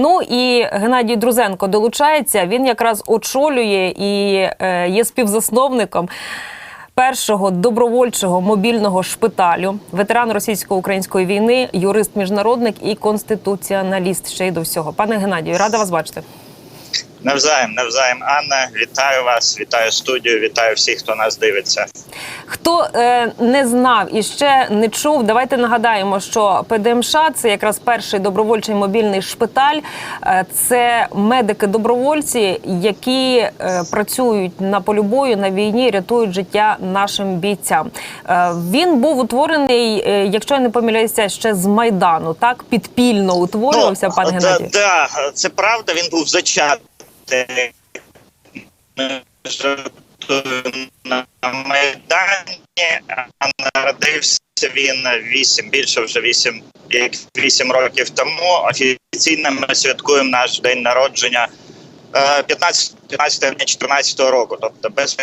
Ну і Геннадій Друзенко долучається. Він якраз очолює і е, є співзасновником першого добровольчого мобільного шпиталю, ветеран російсько-української війни, юрист, міжнародник і конституціоналіст. Ще й до всього. Пане Геннадію, рада вас бачити. Навзаєм, навзаєм, Анна. Вітаю вас, вітаю студію, вітаю всіх, хто нас дивиться. Хто е, не знав і ще не чув, давайте нагадаємо, що ПДМШ – це якраз перший добровольчий мобільний шпиталь. Е, це медики-добровольці, які е, працюють на полі бою на війні, рятують життя нашим бійцям. Е, він був утворений, е, якщо я не помиляюся, ще з майдану. Так підпільно утворювався, Ну, да, Геннадію. да, це правда. Він був зачатий на Майдані, а народився він вісім, більше вже вісім, як вісім років тому. Офіційно ми святкуємо наш день народження. е, 15 15 грудня 14 року, тобто без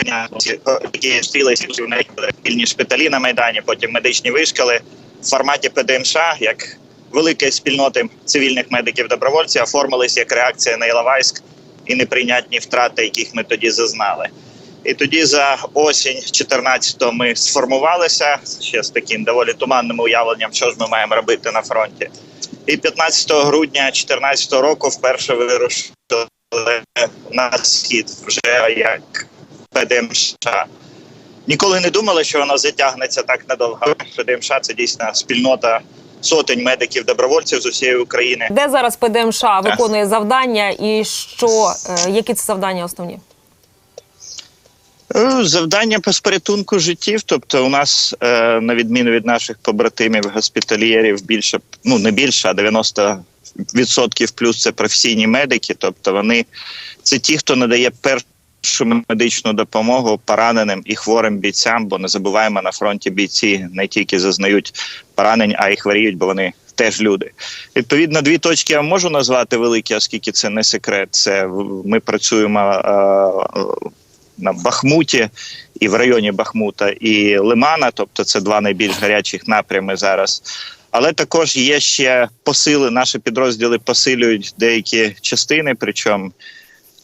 які стрілися на вільні шпиталі на майдані, потім медичні вишколи в форматі ПДМШ, як великої спільноти цивільних медиків добровольців оформились як реакція на Іловайськ і неприйнятні втрати, яких ми тоді зазнали. І тоді за осінь 14-го ми сформувалися ще з таким доволі туманним уявленням, що ж ми маємо робити на фронті. І 15 грудня 2014 року вперше вирушили на схід вже як ПДМШ. Ніколи не думали, що воно затягнеться так надовго. ПДМШ це дійсно спільнота сотень медиків-добровольців з усієї України. Де зараз ПДМШ виконує завдання, і що е, які це завдання основні? Е, Завдання по спорятунку життів. Тобто, у нас, е, на відміну від наших побратимів госпітальєрів, більше ну не більше, а 90% плюс це професійні медики. Тобто, вони це ті, хто надає першу медичну допомогу пораненим і хворим бійцям. Бо не забуваємо на фронті бійці не тільки зазнають поранень, а й хворіють, бо вони. Теж люди. Відповідно, дві точки я можу назвати великі, оскільки це не секрет. Це ми працюємо е, на Бахмуті і в районі Бахмута і Лимана, тобто це два найбільш гарячих напрями зараз. Але також є ще посили. Наші підрозділи посилюють деякі частини, причому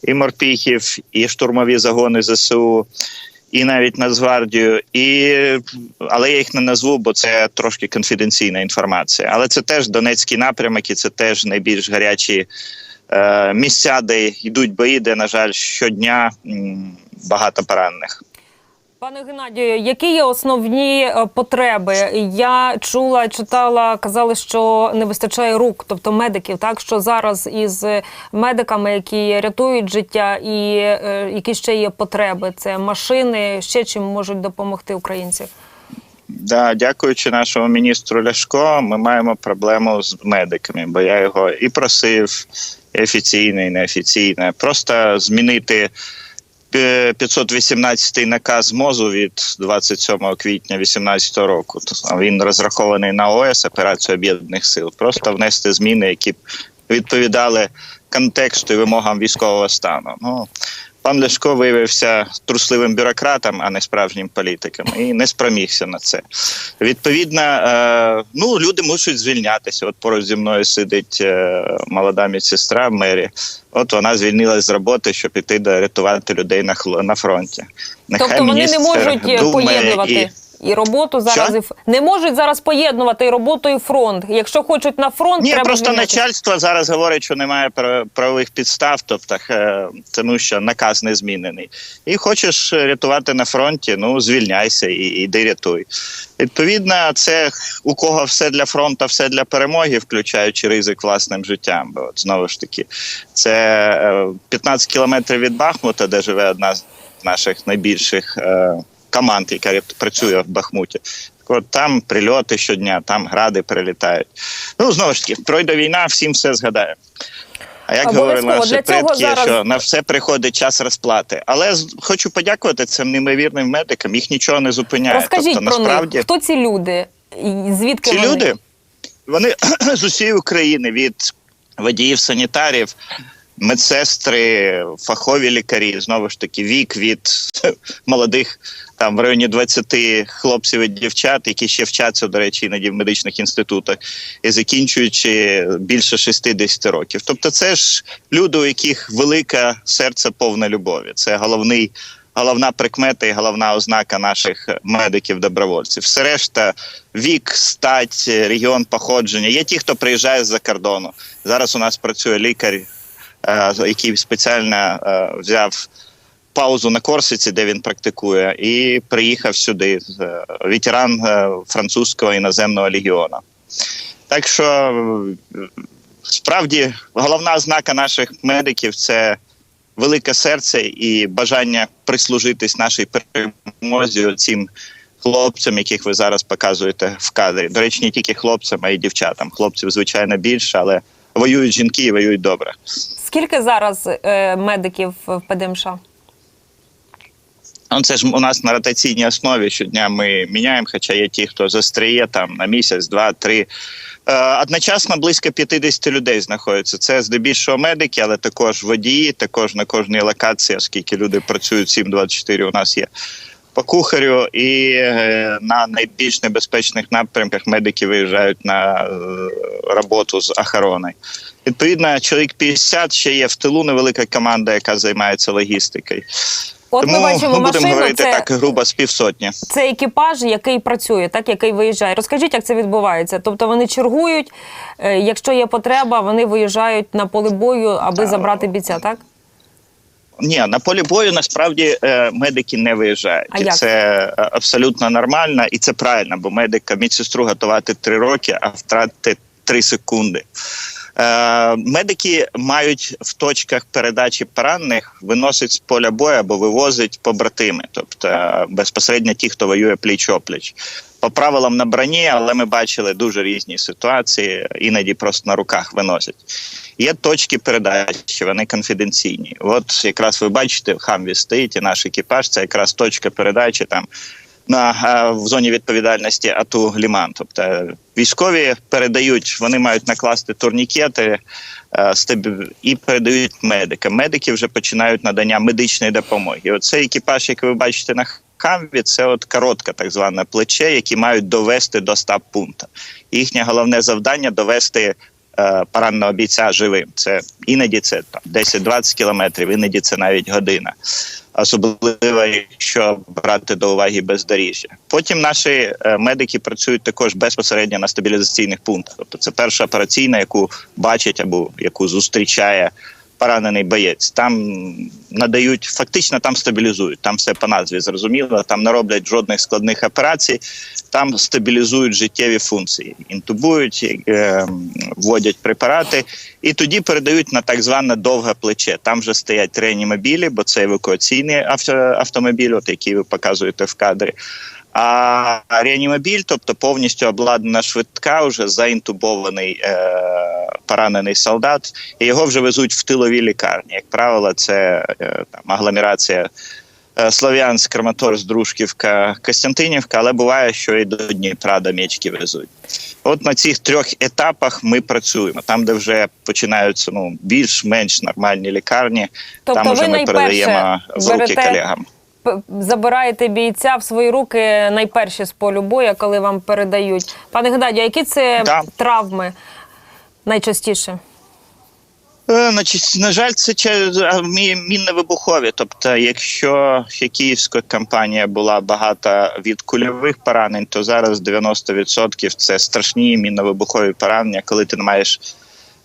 і морпіхів, і штурмові загони ЗСУ, і навіть Нацгвардію. І але я їх не назву, бо це трошки конфіденційна інформація. Але це теж Донецький напрямок, і це теж найбільш гарячі е, місця, де йдуть бої, де, на жаль, щодня багато поранених. Пане Геннадію, які є основні е, потреби? Я чула, читала, казали, що не вистачає рук, тобто медиків. Так що зараз із медиками, які рятують життя, і е, які ще є потреби, це машини, ще чим можуть допомогти українці. Да, дякуючи нашому міністру Ляшко, ми маємо проблему з медиками, бо я його і просив, офіційно, і неофіційно. Просто змінити 518 наказ МОЗу від 27 квітня 2018 року. Тобто Він розрахований на ОС, операцію об'єднаних сил. Просто внести зміни, які б відповідали контексту і вимогам військового стану. Ну пан Ляшко виявився трусливим бюрократом, а не справжнім політиком, і не спромігся на це. Відповідно, е, ну люди мусять звільнятися. От поруч зі мною сидить е, молода медсестра в мері. От вона звільнилась з роботи, щоб іти до рятувати людей на на фронті. Нехай тобто вони не можуть е, поєднувати. і- І роботу зараз Що? і ф- не можуть зараз поєднувати і роботу і фронт. Якщо хочуть на фронт, Ні, треба просто звільнятися. начальство зараз говорить, що немає пра- правових підстав, тобто е, тому що наказ не змінений. І хочеш рятувати на фронті, ну звільняйся і йди рятуй. Відповідно, це у кого все для фронту, все для перемоги, включаючи ризик власним життям. Бо от знову ж таки, це е, 15 кілометрів від Бахмута, де живе одна з наших найбільших е, команд, яка працює в Бахмуті. От там прильоти щодня, там гради прилітають. Ну знову ж таки, пройде війна, всім все згадає. А як говорили наші предки, зараз- що на все приходить час розплати. Але хочу подякувати цим неймовірним медикам. Їх нічого не зупиняє. Розкажіть тобто, про насправді, них. Хто ці люди? Звідки ці вони? люди вони з усієї України від водіїв санітарів медсестри, фахові лікарі, знову ж таки, вік від молодих там в районі 20 хлопців і дівчат, які ще вчаться, до речі, іноді в медичних інститутах, і закінчуючи більше 60 років. Тобто, це ж люди, у яких велике серце повне любові. Це головний. Головна прикмета і головна ознака наших медиків-добровольців. Все решта вік, стать, регіон походження. Є ті, хто приїжджає з-за кордону. Зараз у нас працює лікар, який спеціально е, взяв паузу на Корсиці, де він практикує, і приїхав сюди. е, Ветеран е, французького іноземного легіону. Так що е, справді головна ознака наших медиків це велике серце і бажання прислужитись нашій перемозі цим хлопцям, яких ви зараз показуєте в кадрі. До речі, не тільки хлопцям, а й дівчатам. Хлопців, звичайно, більше, але воюють жінки і воюють добре. Скільки зараз е, медиків в ПДМШ? Ну, це ж у нас на ротаційній основі щодня ми міняємо, хоча є ті, хто застріє там на місяць, два, три. Е, одночасно близько 50 людей знаходяться. Це здебільшого медики, але також водії, також на кожній локації, оскільки люди працюють 7-24, у нас є по кухарю, і е, на найбільш небезпечних напрямках медики виїжджають на е, роботу з охороною. Відповідно, чоловік 50 ще є в тилу невелика команда, яка займається логістикою. От Тому ми бачимо ми будемо машину. говорити Це, так грубо з півсотні. це екіпаж, який працює, так який виїжджає. Розкажіть, як це відбувається? Тобто вони чергують. е, Якщо є потреба, вони виїжджають на поле бою, аби забрати бійця, так? Ні, на полі бою насправді е, медики не виїжджають. А і як? це е, абсолютно нормально і це правильно, бо медика медсестру готувати три роки, а втратити три секунди. Е, медики мають в точках передачі поранених виносить з поля бою або вивозить побратими, тобто е, безпосередньо ті, хто воює пліч опліч. По правилам на броні, але ми бачили дуже різні ситуації, іноді просто на руках виносять. Є точки передачі, вони конфіденційні. От якраз ви бачите, в Хамві стоїть і наш екіпаж, це якраз точка передачі там на е, в зоні відповідальності АТУ Ліман. Тобто військові передають, вони мають накласти турнікети е, і передають медикам. Медики вже починають надання медичної допомоги. Оцей екіпаж, який ви бачите на Хамві, це от коротке так зване плече, які мають довести до стаб пункту. Їхнє головне завдання довести. е, Пораненого бійця живим. Це іноді це там 10-20 кілометрів, іноді це навіть година особливо якщо брати до уваги бездоріжжя. Потім наші е, медики працюють також безпосередньо на стабілізаційних пунктах. Тобто це перша операційна, яку бачить або яку зустрічає поранений боєць. Там надають фактично там стабілізують. Там все по назві зрозуміло. Там не роблять жодних складних операцій. Там стабілізують життєві функції, інтубують, е, вводять препарати, і тоді передають на так зване довге плече. Там вже стоять реанімобілі, бо це евакуаційний авто, автомобіль, от який ви показуєте в кадрі. А реанімобіль, тобто повністю обладнана швидка, вже заінтубований е, поранений солдат, і його вже везуть в тилові лікарні. Як правило, це е, там агломерація е, Слов'янськ, Краматорськ, Дружківка, Костянтинівка, але буває, що і до Дніпра до Мечки везуть. От на цих трьох етапах ми працюємо. Там, де вже починаються ну більш-менш нормальні лікарні, Тобто там ви уже ми передаємо в руки колегам. Забираєте бійця в свої руки найперші з полю бою, коли вам передають. Пане Геннадію, а які це Да. травми найчастіше? Е, Значить, на жаль, це мінно-вибухові. Тобто, якщо київська кампанія була багата від кульових поранень, то зараз 90% це страшні мінно-вибухові поранення, коли ти не маєш.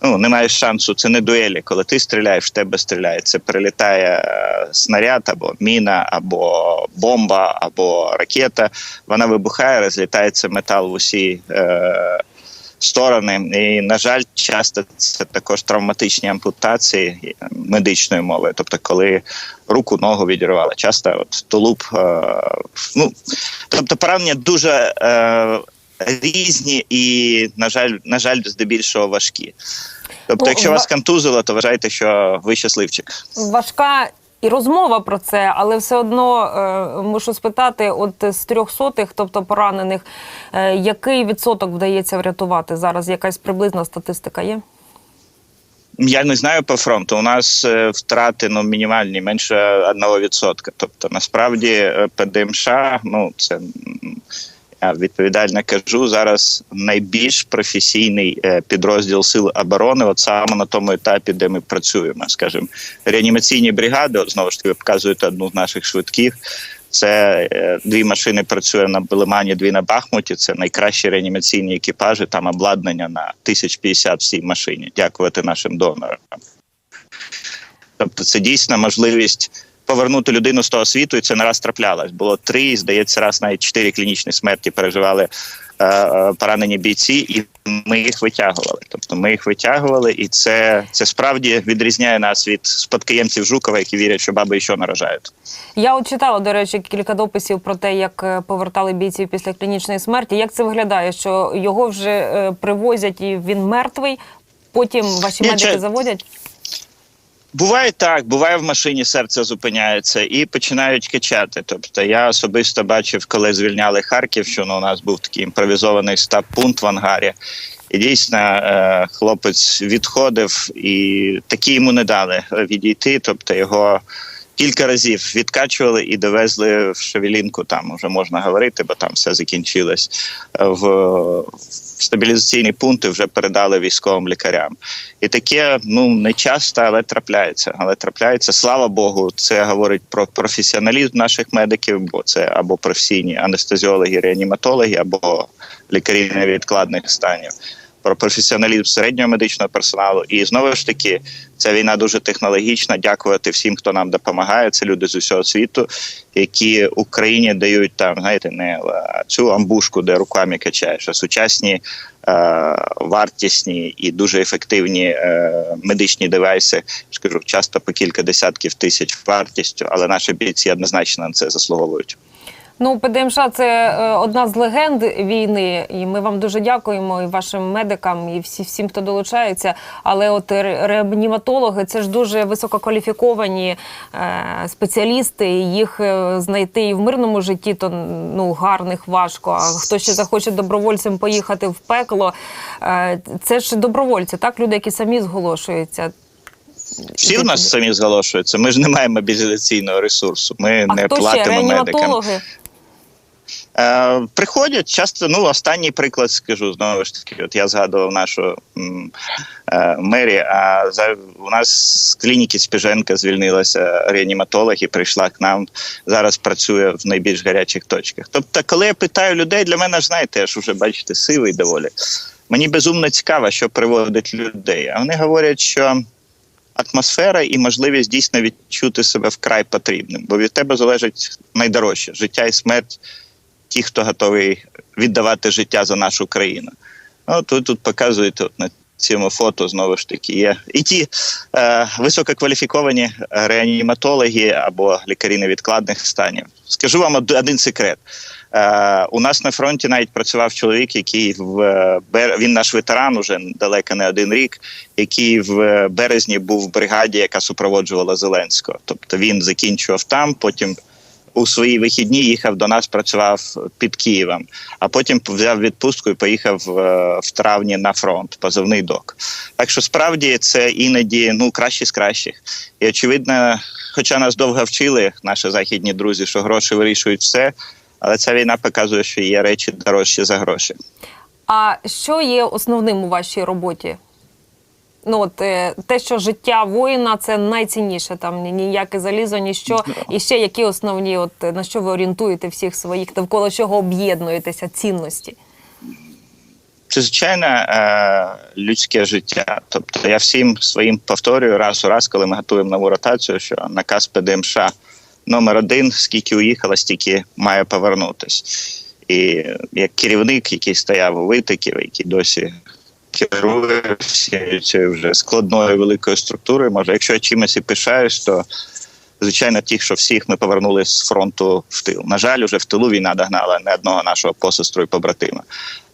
Ну, не маєш шансу, це не дуелі. Коли ти стріляєш, в тебе стріляє. Це прилітає е, снаряд або міна, або бомба, або ракета. Вона вибухає, розлітається метал в усі е, сторони. І, на жаль, часто це також травматичні ампутації е, медичною мовою. Тобто, коли руку, ногу відірвали. Часто от тулуб. Е, ну, тобто поранення дуже е, різні і, на жаль, на жаль, здебільшого важкі. Тобто, Ну, якщо вас контузило, то вважайте, що ви щасливчик. Важка і розмова про це, але все одно е, мушу спитати: от з трьох сотих, тобто поранених, е, який відсоток вдається врятувати зараз? Якась приблизна статистика є? Я не знаю по фронту. У нас е, втрати ну мінімальні, менше 1%. Тобто, насправді, е, ПДМШ, ну це відповідально кажу, зараз найбільш професійний е, підрозділ сил оборони, от саме на тому етапі, де ми працюємо. Скажімо, реанімаційні бригади, знову ж таки, ви показуєте одну з наших швидких. Це е, дві машини працює на Лимані, дві на Бахмуті. Це найкращі реанімаційні екіпажі. Там обладнання на 1050 в цій машині. Дякувати нашим донорам. Тобто, це дійсно можливість повернути людину з того світу, і це не раз траплялось. Було три, здається, раз навіть чотири клінічні смерті переживали е, е, поранені бійці, і ми їх витягували. Тобто ми їх витягували, і це, це справді відрізняє нас від спадкоємців Жукова, які вірять, що баби ще наражають. Я от читала, до речі, кілька дописів про те, як е, повертали бійців після клінічної смерті. Як це виглядає? Що його вже е, привозять і він мертвий, потім ваші Ні, медики це- заводять? Буває так, буває в машині серце зупиняється і починають качати. Тобто я особисто бачив, коли звільняли Харківщину. У нас був такий імпровізований стаб-пункт в ангарі. І дійсно е, хлопець відходив, і такі йому не дали відійти. Тобто його кілька разів відкачували і довезли в Шевелінку. Там вже можна говорити, бо там все закінчилось. Е, в стабілізаційні пункти вже передали військовим лікарям. І таке ну не часто, але трапляється. Але трапляється. Слава Богу, це говорить про професіоналізм наших медиків, бо це або професійні анестезіологи, реаніматологи, або лікарі невідкладних станів. Про професіоналізм середнього медичного персоналу. І знову ж таки, ця війна дуже технологічна. Дякувати всім, хто нам допомагає. Це люди з усього світу, які Україні дають там, знаєте, не цю амбушку, де руками качаєш, а сучасні е, вартісні і дуже ефективні е, медичні девайси. Скажу часто по кілька десятків тисяч вартістю, але наші бійці однозначно на це заслуговують. Ну, ПДМШ це е, одна з легенд війни, і ми вам дуже дякуємо і вашим медикам, і всі, всім, хто долучається. Але от ре- реаніматологи це ж дуже висококваліфіковані е, спеціалісти. і Їх е, знайти і в мирному житті, то ну гарних важко. А хто ще захоче добровольцем поїхати в пекло? Е, це ж добровольці, так люди, які самі зголошуються. Всі в нас самі зголошуються. Ми ж не маємо мобілізаційного ресурсу. Ми А не хто ще платимо медикам. Е, приходять часто. Ну, останній приклад скажу знову ж таки. От я згадував нашу е, мері. А за у нас з клініки Спіженка звільнилася реаніматолог і прийшла к нам. Зараз працює в найбільш гарячих точках. Тобто, коли я питаю людей, для мене ж знаєте, я ж вже бачите, сивий доволі. Мені безумно цікаво, що приводить людей. А вони говорять, що. Атмосфера і можливість дійсно відчути себе вкрай потрібним, бо від тебе залежить найдорожче життя і смерть ті, хто готовий віддавати життя за нашу країну. Ну, тут, тут показуєте от на цьому фото знову ж таки є і ті е, висококваліфіковані реаніматологи або лікарі невідкладних станів. Скажу вам один секрет. Е, у нас на фронті навіть працював чоловік, який в е, він наш ветеран, уже далеко не один рік, який в е, березні був в бригаді, яка супроводжувала Зеленського. Тобто він закінчував там, потім у свої вихідні їхав до нас, працював під Києвом, а потім взяв відпустку і поїхав е, в травні на фронт, позивний док. Так що справді це іноді ну кращі з кращих. І очевидно, хоча нас довго вчили, наші західні друзі, що гроші вирішують все, але ця війна показує, що є речі дорожчі за гроші. А що є основним у вашій роботі? Ну, от е, те, що життя воїна це найцінніше, там ніяке залізо, ніщо. І ще які основні, от на що ви орієнтуєте всіх своїх, навколо чого об'єднуєтеся цінності? Це звичайно е, людське життя. Тобто я всім своїм повторюю раз у раз, коли ми готуємо нову ротацію, що наказ ПДМШ номер один, скільки уїхало, стільки має повернутись. І як керівник, який стояв у витоків, який досі керує всією цією вже складною великою структурою, може, якщо я чимось і пишаюсь, то звичайно, ті, що всіх ми повернули з фронту в тил. На жаль, уже в тилу війна догнала не одного нашого посестру і побратима.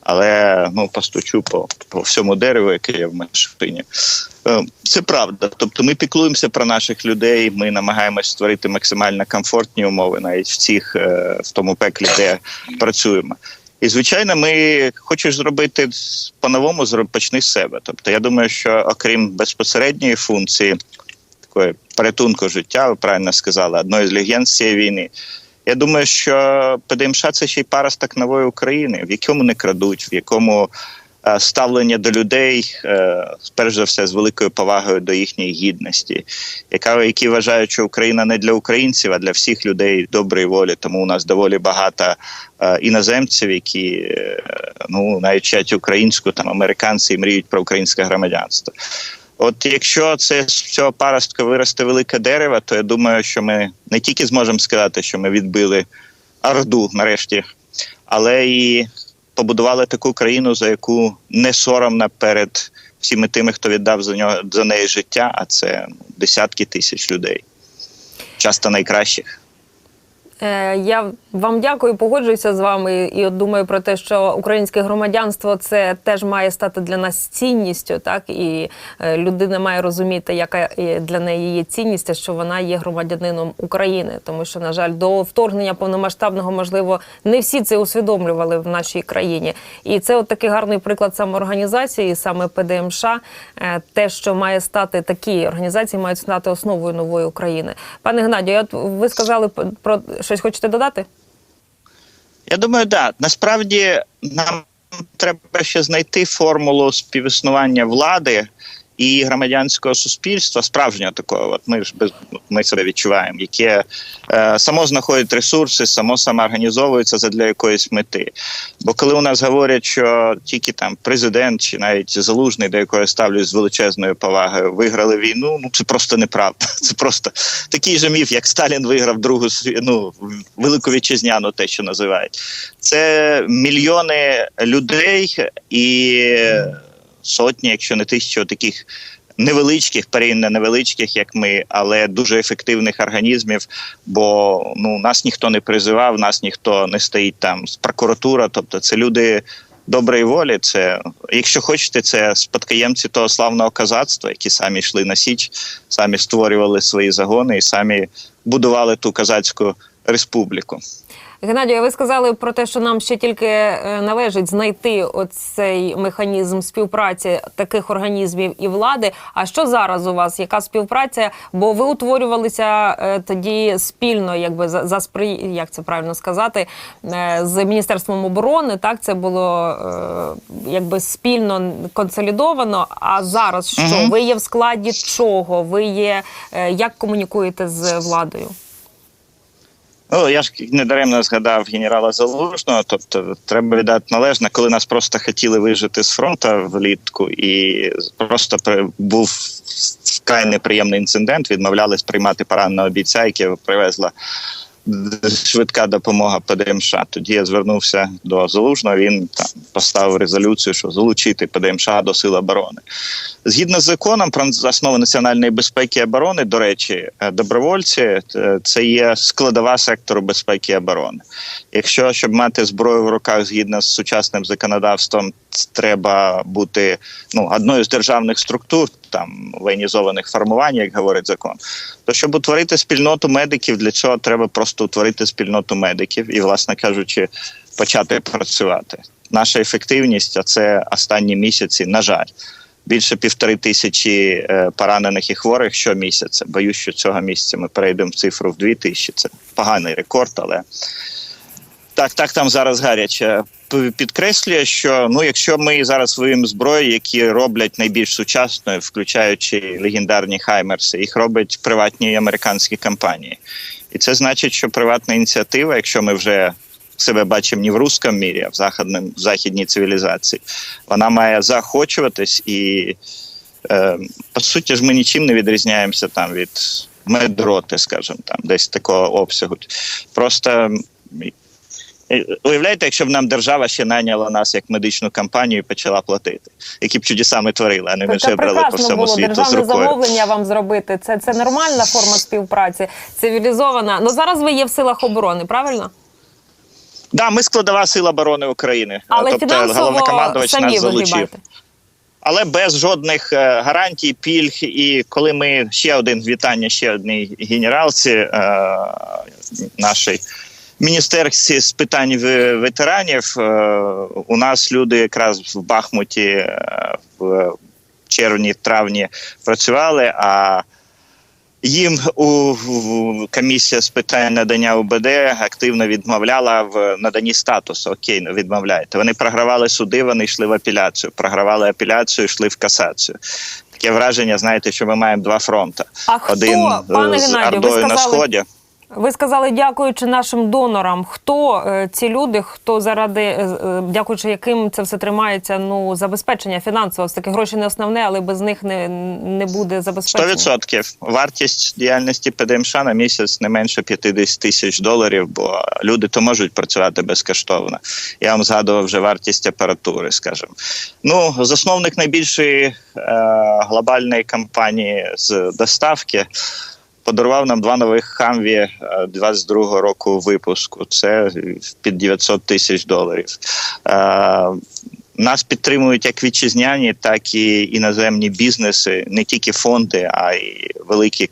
Але ну постучу по, по всьому дереву, яке є в машині. Е, Це правда. Тобто, ми піклуємося про наших людей. Ми намагаємося створити максимально комфортні умови, навіть в цих е, в тому пеклі, де працюємо. І звичайно, ми хочеш зробити по-новому, почни з себе. Тобто, я думаю, що окрім безпосередньої функції такої порятунку життя, ви правильно сказали, одної з легенд цієї війни. Я думаю, що ПДМШ це ще й паросток нової України, в якому не крадуть, в якому ставлення до людей, е, перш за все, з великою повагою до їхньої гідності, яка які вважають, що Україна не для українців, а для всіх людей доброї волі. Тому у нас доволі багато е, іноземців, які е, ну навіть вчать українську, там американці і мріють про українське громадянство. От якщо це з цього паростка виросте велике дерево, то я думаю, що ми не тільки зможемо сказати, що ми відбили Орду нарешті, але і побудували таку країну, за яку не соромно перед всіми тими, хто віддав за нього за неї життя, а це десятки тисяч людей, часто найкращих. Е, Я вам дякую, погоджуюся з вами. І думаю про те, що українське громадянство це теж має стати для нас цінністю, так і е, людина має розуміти, яка для неї є цінність, що вона є громадянином України. Тому що, на жаль, до вторгнення повномасштабного можливо не всі це усвідомлювали в нашій країні. І це от такий гарний приклад самоорганізації, саме ПДМШ, е, те, що має стати такі організації, мають стати основою нової України. Пане Геннадію, от ви сказали про щось хочете додати? Я думаю, да. Насправді нам треба ще знайти формулу співіснування влади і громадянського суспільства, справжнього такого. От ми ж без ми себе відчуваємо, яке е, само знаходить ресурси, само самоорганізовується задля якоїсь мети. Бо коли у нас говорять, що тільки там президент чи навіть залужний, до якого я ставлюсь з величезною повагою, виграли війну, ну це просто неправда. Це просто такий же міф, як Сталін виграв другу ну, велику вітчизняну, те, що називають. Це мільйони людей і сотні, якщо не тисячі таких невеличких, порівняно невеличких, як ми, але дуже ефективних організмів. Бо ну нас ніхто не призивав, нас ніхто не стоїть там з прокуратура. Тобто, це люди. Доброї волі, це якщо хочете, це спадкоємці того славного козацтва, які самі йшли на січ, самі створювали свої загони і самі будували ту козацьку республіку. Геннадію, ви сказали про те, що нам ще тільки е, належить знайти оцей механізм співпраці таких організмів і влади. А що зараз у вас? Яка співпраця? Бо ви утворювалися е, тоді спільно, якби за, за спри... як це правильно сказати, е, з міністерством оборони. Так це було якби спільно консолідовано. А зараз що? Ви є в складі чого? Ви є як комунікуєте з владою? Ну, я ж недаремно згадав генерала Залужного. Тобто, треба віддати належне, коли нас просто хотіли вижити з фронту влітку, і просто був вкрай неприємний інцидент. Відмовлялись приймати пораненого бійця, яке привезла швидка допомога ПДМШ. Тоді я звернувся до Залужного. Він там поставив резолюцію, що залучити ПДМШ до сил оборони. Згідно з законом про основи національної безпеки і оборони, до речі, е, добровольці е, це є складова сектору безпеки і оборони. Якщо щоб мати зброю в руках згідно з сучасним законодавством, треба бути ну одною з державних структур, там воєнізованих формувань, як говорить закон. То щоб утворити спільноту медиків, для цього треба просто утворити спільноту медиків і, власне кажучи, почати працювати. Наша ефективність, а це останні місяці, на жаль. Більше півтори тисячі е, поранених і хворих щомісяця. Боюсь, що цього місяця ми перейдемо в цифру в дві тисячі. Це поганий рекорд, але так, так там зараз гаряче. Підкреслює, що ну, якщо ми зараз воюємо зброю, які роблять найбільш сучасною, включаючи легендарні хаймерси, їх роблять приватні американські компанії. І це значить, що приватна ініціатива, якщо ми вже себе бачимо не в русском мірі, а в західному в західній цивілізації, вона має заохочуватись і е, по суті ж ми нічим не відрізняємося там від медроти, скажімо, там десь такого обсягу. Просто уявляєте, якщо б нам держава ще найняла нас як медичну компанію і почала платити, які б чудеса ми творили, а не ми вже брали по всьому було світу з державне рукою. замовлення вам зробити. Це, це нормальна форма співпраці, цивілізована. Ну зараз ви є в силах оборони, правильно? Да, ми складова сила оборони України. Але тобто головнокомандувач самі нас залучив. Але без жодних е, гарантій, пільг. І коли ми ще один вітання, ще одній генералці е, нашій міністерстві з питань ветеранів. Е, У нас люди якраз в Бахмуті е, в червні-травні працювали. а їм у комісія з питань надання УБД активно відмовляла в наданні статусу. Окей, ну, відмовляєте. Вони програвали суди, вони йшли в апеляцію. Програвали апеляцію, йшли в касацію. Таке враження, знаєте, що ми маємо два фронти. А хто, Один е, пане з Геннадію, ви Ордою на сході. Ви сказали, дякуючи нашим донорам. Хто е, ці люди, хто заради е, е, дякуючи яким це все тримається? Ну забезпечення фінансово все таки гроші не основне, але без них не, не буде забезпечення. 100%. Вартість діяльності ПДМШ на місяць не менше 50 тисяч доларів, бо люди то можуть працювати безкоштовно. Я вам згадував вже вартість апаратури, скажімо. Ну, засновник найбільшої е, глобальної компанії з доставки. Подарував нам два нових хамві е, 22-го року випуску. Це під 900 тисяч доларів. Е, нас підтримують як вітчизняні, так і іноземні бізнеси, не тільки фонди, а й великі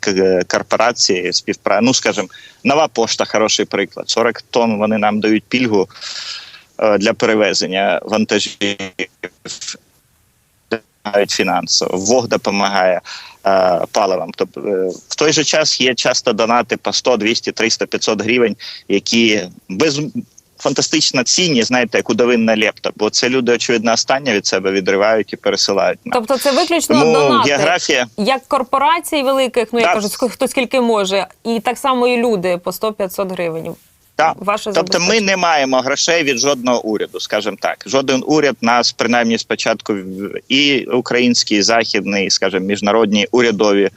корпорації. Співпра... Ну, скажімо, нова пошта хороший приклад. 40 тонн вони нам дають пільгу е, для перевезення вантажів допомагають фінансово. Вог допомагає е, паливам. Тобто е, в той же час є часто донати по 100, 200, 300, 500 гривень, які без фантастично цінні, знаєте, як удовинна лепта, бо це люди, очевидно, останнє від себе відривають і пересилають. нам. Тобто це виключно Тому донати географія як корпорацій великих, ну я Так. кажу, ск- хто скільки може, і так само і люди по 100-500 гривень. Так. Ваше Тобто ми не маємо грошей від жодного уряду, скажімо так. Жоден уряд нас, принаймні спочатку, і український, і західний, і, скажімо, міжнародні урядові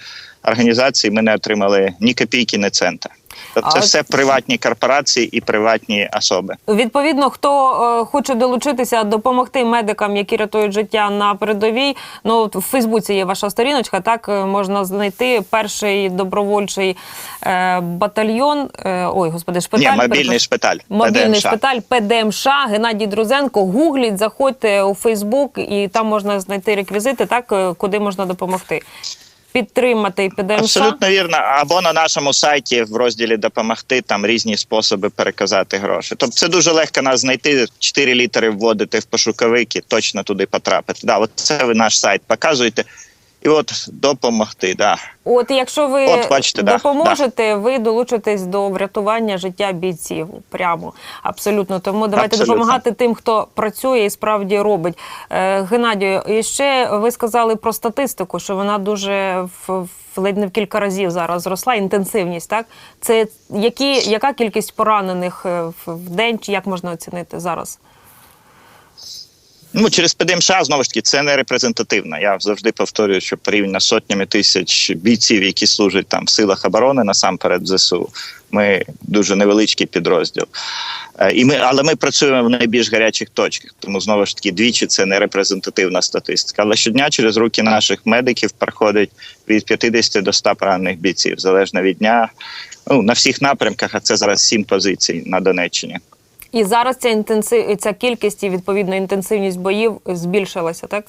організації ми не отримали ні копійки, ні цента. Тобто це все приватні корпорації і приватні особи. Відповідно, хто е, хоче долучитися, допомогти медикам, які рятують життя на передовій. Ну в Фейсбуці є ваша сторіночка. Так е, можна знайти перший добровольчий е, батальйон. Ой, господи, шпиталь. Ні, мобільний шпиталь. Мобільний ПДМШ. шпиталь ПДМШ Геннадій Друзенко. Гугліть, заходьте у Фейсбук, і там можна знайти реквізити, так куди можна допомогти. Підтримати ПДМШ. Абсолютно вірно. Або на нашому сайті в розділі допомогти там різні способи переказати гроші. Тобто це дуже легко нас знайти. Чотири літери вводити в пошуковики, точно туди потрапити. Да, от це ви наш сайт показуєте. І от допомогти. Да. От якщо ви От, бачите, да, допоможете, ви долучитесь до врятування життя бійців. Прямо абсолютно. Тому давайте Абсолютно. допомагати тим, хто працює і справді робить. Е, Геннадію, і ще ви сказали про статистику, що вона дуже в, в ледь не в кілька разів зараз зросла. Інтенсивність, так це які яка кількість поранених е, в день, чи як можна оцінити зараз? Ну, через ПДМШ, знову ж таки, це не репрезентативно. Я завжди повторюю, що порівняно з сотнями тисяч бійців, які служать там в силах оборони, насамперед в ЗСУ, ми дуже невеличкий підрозділ. Е, І ми, але ми працюємо в найбільш гарячих точках. Тому знову ж таки, двічі це не репрезентативна статистика. Але щодня через руки наших медиків проходить від 50 до 100 поранених бійців, залежно від дня. Ну, на всіх напрямках, а це зараз сім позицій на Донеччині. І зараз ця інтенсив ця кількість і відповідно інтенсивність боїв збільшилася, так?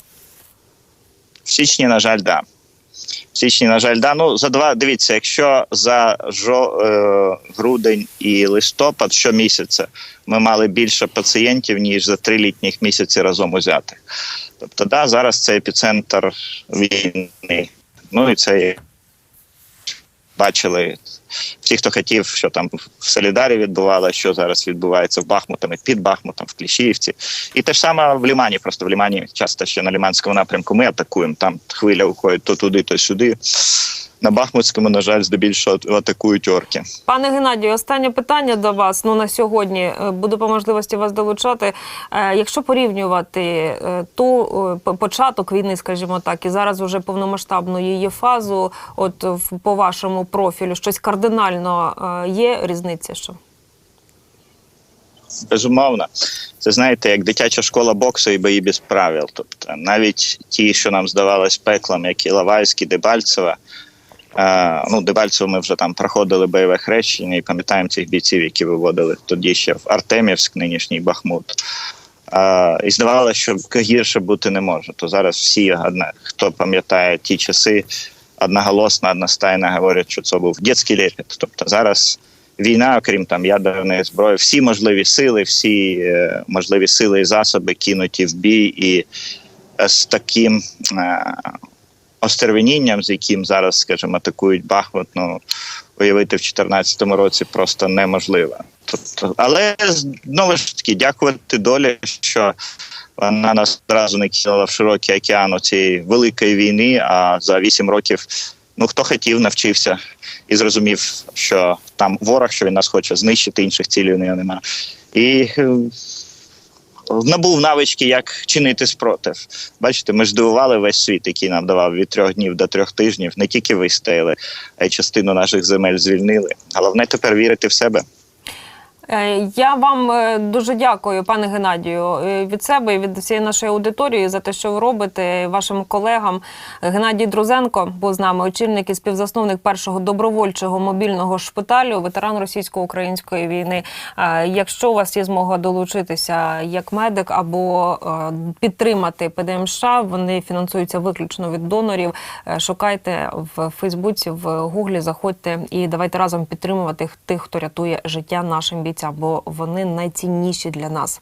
В січні, на жаль, да. В січні, на жаль, да. Ну, за два дивіться, якщо за жо, е, грудень і листопад щомісяця ми мали більше пацієнтів, ніж за три літніх місяці разом узятих. Тобто, да, зараз це епіцентр війни. Ну і це бачили всі, хто хотів, що там в Солідарі відбувалося, що зараз відбувається в Бахмутом, і під Бахмутом, в Кліщіївці. І те ж саме в Лімані. Просто в Лімані часто ще на Ліманському напрямку ми атакуємо. Там хвиля уходить то туди, то сюди. На Бахмутському, на жаль, здебільшого атакують орки. Пане Геннадію, останнє питання до вас. Ну на сьогодні Е, буду по можливості вас долучати. Е, Якщо порівнювати е, ту початок війни, скажімо так, і зараз вже повномасштабну її фазу, от по вашому профілю, щось кардинально е, є різниця? Що Безумовно, це знаєте, як дитяча школа боксу і бої без правил. Тобто, навіть ті, що нам здавалось пеклом, як і Лавальський, Дебальцева. Е, ну, Дебальцево ми вже там проходили бойове хрещення і пам'ятаємо цих бійців, які виводили тоді ще в Артемівськ, нинішній Бахмут. Е, і здавалося, що гірше бути не може. То зараз всі, хто пам'ятає ті часи, одноголосно, одностайно говорять, що це був дитячий лепет. Тобто зараз війна, окрім там ядерної зброї, всі можливі сили, всі е, можливі сили і засоби кинуті в бій, і з таким е, остервенінням, з яким зараз, скажімо, атакують Бахмут, ну уявити в 2014 році просто неможливо. Тобто, але знову ж таки, дякувати долі, що вона нас одразу не кинула в широкий океан цієї великої війни. А за вісім років ну хто хотів, навчився і зрозумів, що там ворог, що він нас хоче знищити, інших цілей у нього немає. І набув навички, як чинити спротив. Бачите, ми ж дивували весь світ, який нам давав від трьох днів до трьох тижнів. Не тільки вистояли, а й частину наших земель звільнили. Головне тепер вірити в себе. Е, Я вам е, дуже дякую, пане Геннадію, е, від себе і від всієї нашої аудиторії за те, що ви робите вашим колегам. Геннадій Друзенко був з нами, очільник і співзасновник першого добровольчого мобільного шпиталю, ветеран російсько-української війни. Якщо у вас є змога долучитися як медик або підтримати ПДМШ, вони фінансуються виключно від донорів. Шукайте в Фейсбуці, в Гуглі, заходьте і давайте разом підтримувати тих, хто рятує життя нашим бійцям, бо вони найцінніші для нас.